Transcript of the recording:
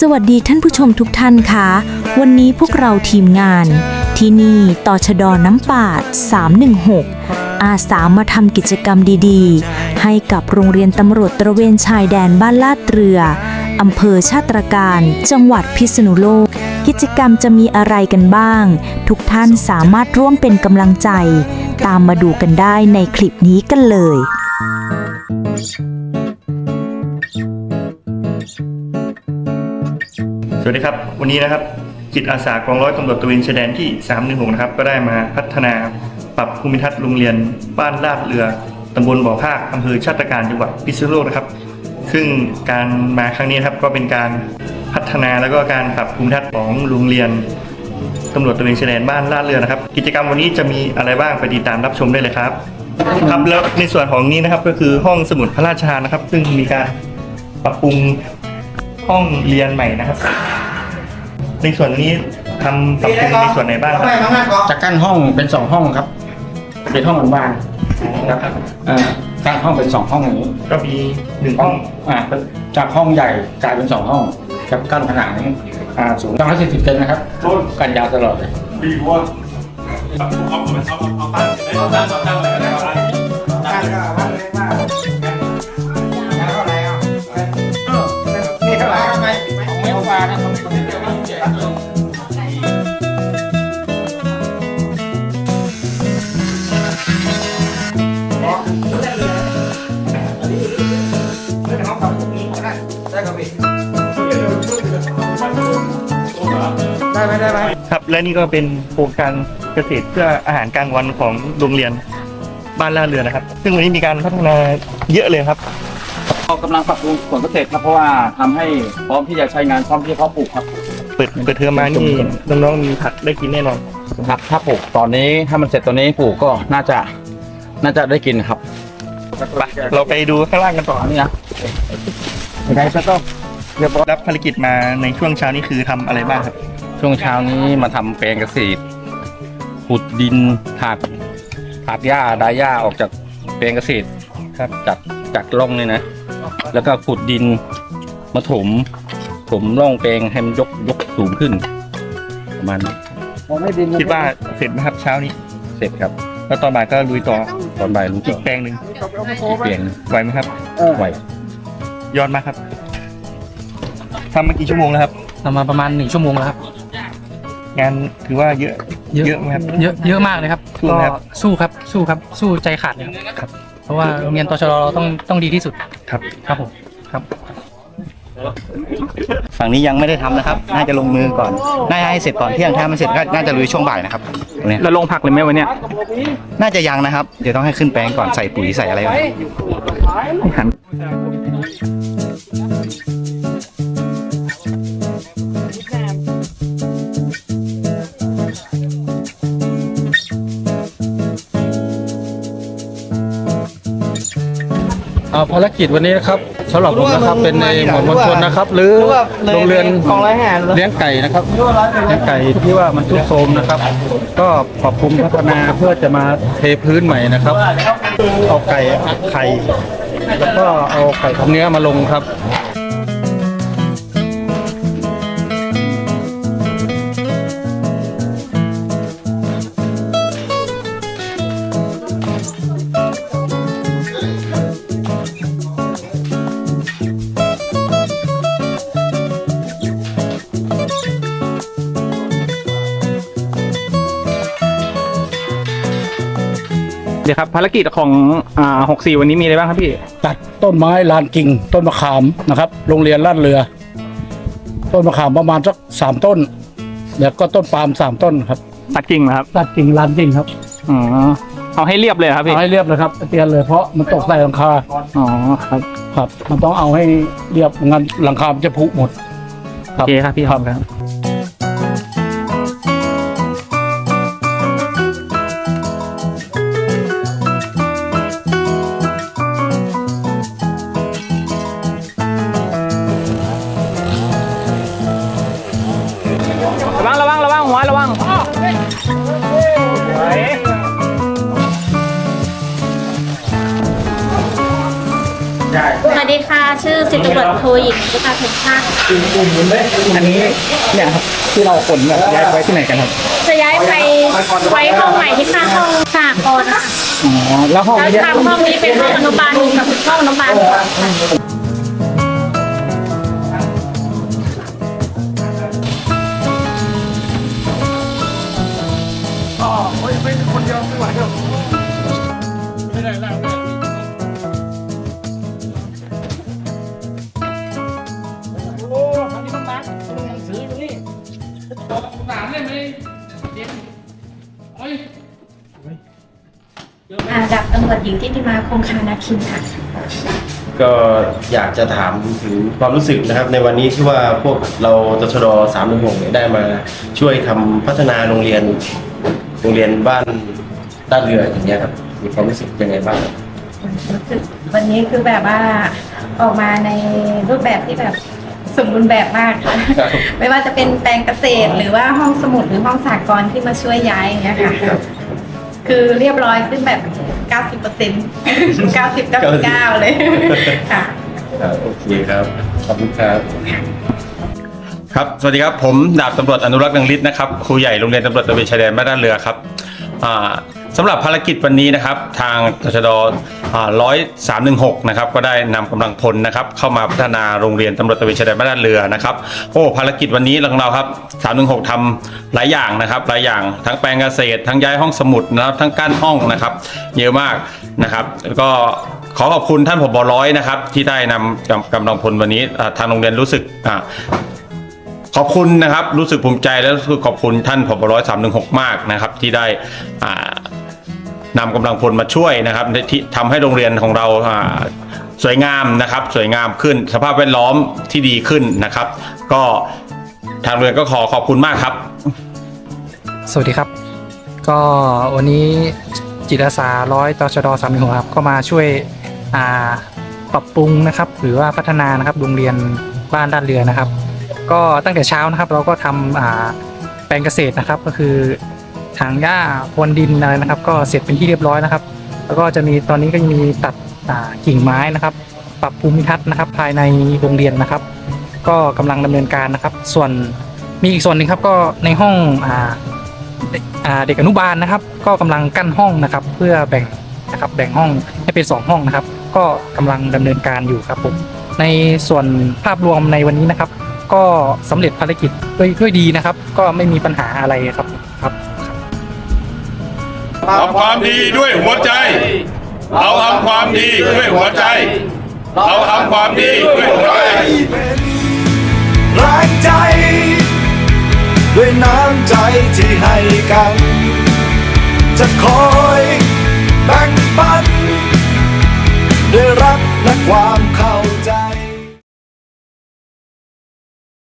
สวัสดีท่านผู้ชมทุกท่านค่ะ วันนี้พวกเราทีมงาน ที่นี่ต่อชดอน้ำป่า316 อาสามาทำกิจกรรมดีๆ ให้กับโรงเรียนตำรวจตระเวนชายแดนบ้านลาดเรืออำเภอชาตรการ จังหวัดพิษณุโลก กิจกรรมจะมีอะไรกันบ้าง ทุกท่านสามารถร่วมเป็นกำลังใจ ตามมาดูกันได้ในคลิปนี้กันเลย สวัสดีครับ วันนี้นะครับจิตอาสากองร้อยตำรวจตระเวนชายแดนที่ 316 นะครับ ก็ได้มาพัฒนาปรับภูมิทัศน์โรงเรียนบ้านลาดเรือตำบลบ่อภาคอำเภอชาติการจังหวัดพิษณุโลกนะครับ ซึ่งการมาครั้งนี้ครับก็เป็นการพัฒนาแล้วก็การปรับภูมิทัศน์ของโรงเรียนตำรวจตระเวนชายแดนบ้านลาดเรือนะครับ กิจกรรมวันนี้จะมีอะไรบ้างไปติดตามรับชมได้เลยครับครับแล้วในส่วนของนี้นะครับก็คือห้องสมุดพระราชทานนะครับ ซึ่งมีการปรับปรุง ห้องเรียนใหม่นะครับ ในส่วนนี้ทำปรับปรุงในส่วนไหนบ้างครับจะกั้นห้องเป็นสองห้องครับ เป็นห้องว่างครับอ่ากั้นห้องเป็นสองห้องอย่างนี้ก็มีหนึ่งห้ห้อองงอ่าจากห้องใหญ่กลายเป็นสองห้องครับกั้นผนังอ่าสูงต้องร้อยสี่สิบเซนนะครับกันยาวตลอดเลยนี่ ได้ไหมได้ไหมครับ และนี่ก็เป็นโครงการเกษตรเพื่ออาหารกลางวันของโรงเรียนบ้านลาดเรือนะครับ ซึ่งวันนี้มีการพัฒนาเยอะเลยครับเรากำลังปรับปรุงสวนเกษตรครับเพราะว่าทำให้พร้อมที่จะใช้งานพร้อมที่จะเพาะปลูกครับ เปิดเปิดเทอมมานี่น้องๆมีผักได้กินแน่นอน ครับถ้าปลูกตอนนี้ถ้ามันเสร็จตอนนี้ปลูกก็น่าจะน่าจะได้กินครับไปเราไปดูข้างล่างกันต่อ อันนี้นะใช้ซะก็ เรียบร้อยรับภารกิจมาในช่วงเช้านี้คือทำอะไรบ้างครับ ช่วงเช้านี้มาทำแปลงเกษตรขุดดินถากถากหญ้าดายหญ้าออกจากแปลงเกษตรครับจากจากร่องนี่นะ แล้วก็ขุดดินมาถม ถมร่องแปลงให้มันยกยกสูงขึ้น ประมาณนี้คิดว่าเสร็จไหมครับเช้านี้ เสร็จครับ แล้วตอนบ่ายก็ลุยต่อตอนบ่ายรู้อีจักกแปลงหนึ่งอีกแปลงไหวไหมครับ ไหว ยอดมากครับ ทำมากี่ชั่วโมงแล้วครับทำมาประมาณหนึ่งชั่วโมงแล้วครับ งานถือว่าเยอะเยอะเยอะไหมครับ เยอะเยอะมากเลยครับสู้ก็ไหมครับ สู้ครับสู้ครับ สู้ใจขาดเลยครับ เพราะว่าโรงเรียนตชดเราต้องต้องดีที่สุดครับ ครับผมครับ ฝั่งนี้ยังไม่ได้ทำนะครับ น่าจะลงมือก่อน น่าจะให้เสร็จก่อนเที่ยงถ้าไม่เสร็จก็น่าจะลุยช่วงบ่ายนะครับตรงเนี้ยแล้วลงผักเลยไหมวันเนี้ยน่าจะยังนะครับ เดี๋ยวต้องให้ขึ้นแปลงก่อนใส่ปุ๋ยใส่อะไรก่อน หัน อ่าภารกิจวันนี้นะครับสำหรับผมนะครับเป็นในหมวดมวลชนนะครับ หรือโรงเรียนเลี้ยงไก่นะครับเลี้ยงไก่ที่ว่ามันทุกโทรมนะครับ ก็ปรับปรุงพัฒนาเพื่อจะมาเทพื้นใหม่นะครับ เอาไก่อัดไข่แล้วก็เอาไก่ทำเนื้อมาลงครับ เดี๋ยวครับภารกิจของอ่าหกสี่วันนี้มีอะไรบ้างครับพี่ ตัดต้นไม้ลานกิ่งต้นมะขามนะครับ โรงเรียนลาดเรือ ต้นมะขามประมาณสักสามต้น แล้วก็ต้นปาล์มสามต้นครับตัดกิ่งเหรอครับตัดกิ่งลานกิ่งครับอ๋อเอาให้เรียบเลยเหรอครับพี่เอาให้เรียบเลยครับเตียนเลยเพราะมันตกใส่หลังคาอ๋อครับครับ มันต้องเอาให้เรียบไม่งั้นหลังคามันจะผุหมดโอเคครับพี่ขอบคุณครับ สวัสดีค่ะ ชื่อสิบตำรวจโทหญิงกุตาเพ็ญชาติอันนี้เนี่ยครับที่เราขนแบบย้ายไปที่ไหนกันครับ จะย้ายไปไว้ห้องใหม่ที่ข้างห้องสหกรณ์ค่ะอ๋อแล้วห้องแล้วนี้ทางห้องนี้เป็นห้องอนุบาลหนึ่งกับห้องอนุบาลสองค่ะ อ่าดับตำรวจหญิงทิติมาคงคานาคินค่ะ ก็อยากจะถามถึงความรู้สึกนะครับ ในวันนี้ที่ว่าพวกเราตชดสามหนึ่งหกเนี่ยได้มาช่วยทำพัฒนาโรงเรียน โรงเรียนบ้านด้านเรืออย่างเงี้ยครับมีความรู้สึกยังไงบ้างรู้สึกวันนี้คือแบบว่าออกมาในรูปแบบที่แบบ สมบูรณ์แบบมากค่ะครับไม่ว่าจะเป็นแปลงเกษตร หรือว่าห้องสมุดหรือห้องสากลที่มาช่วยย้ายอย่างเงี้ยค่ะ คือเรียบร้อยขึ้นแบบ 90เปอร์เซ็นต์90 99 เลยค่ะ ครับโอเคครับ ขอบคุณครับ ครับ สวัสดีครับ ผมดาบตำรวจอนุรักษ์ดังฤทธิ์นะครับ ครูใหญ่โรงเรียนตำรวจตระเวนชายแดนบ้านด้านเรือครับอ่า สำหรับภารกิจวันนี้นะครับ ทางตชดร้อยสามหนึ่งหกนะครับ ก็ได้นำกำลังพลนะครับ เข้ามาพัฒนาโรงเรียนตำรวจตระเวนชายแดนบ้านด้านเรือนะครับ โอ้ภารกิจวันนี้ของเราครับสามหนึ่งหกทำหลายอย่างนะครับ หลายอย่างทั้งแปลงเกษตร ทั้งย้ายห้องสมุดนะครับ ทั้งกั้นห้องนะครับ เยอะมากนะครับแล้วก็ขอขอบคุณท่านผบร้อยนะครับ ที่ได้นำกำกำลังพลวันนี้ทางโรงเรียนรู้สึกอขอบคุณนะครับ รู้สึกภูมิใจและรู้สึกขอบคุณท่านผบร้อยสามหนึ่งหกมากนะครับ ที่ได้อ่า นำกำลังพลมาช่วยนะครับที่ทำให้โรงเรียนของเราสวยงามนะครับ สวยงามขึ้น สภาพแวดล้อมที่ดีขึ้นนะครับ ก็ทางเรียนก็ขอขอบคุณมากครับ สวัสดีครับ ก็วันนี้จิตอาสาร้อยตชดสามหนึ่งครับ ก็มาช่วยปรับปรุงนะครับ หรือว่าพัฒนานะครับโรงเรียนบ้านด้านเรือนะครับ ก็ตั้งแต่เช้านะครับ เราก็ทำแปลงเกษตรนะครับก็คือ ถางหญ้าพรวนดินอะไรนะครับ ก็เสร็จเป็นที่เรียบร้อยนะครับ แล้วก็จะมีตอนนี้ก็จะมีตัดกิ่งไม้นะครับ ปรับภูมิทัศน์นะครับ ภายในโรงเรียนนะครับ ก็กำลังดำเนินการนะครับ ส่วนมีอีกส่วนหนึ่งครับก็ในห้องอเด็กอนุบาลนะครับ ก็กำลังกั้นห้องนะครับ เพื่อแบ่งนะครับแบ่งห้องให้เป็น 2 ห้องนะครับ ก็กำลังดำเนินการอยู่ครับผมในส่วนภาพรวมในวันนี้นะครับ ก็สำเร็จภารกิจด้วยด้วยดีนะครับ ก็ไม่มีปัญหาอะไรครับครับ ทำความดีด้วยหัวใจ เราทำความดีด้วยหัวใจ เราทำความดีด้วยหัวใจแรงใจ ด้วยน้ำใจที่ให้กัน จะคอยแบ่งปัน ด้วยรักและความ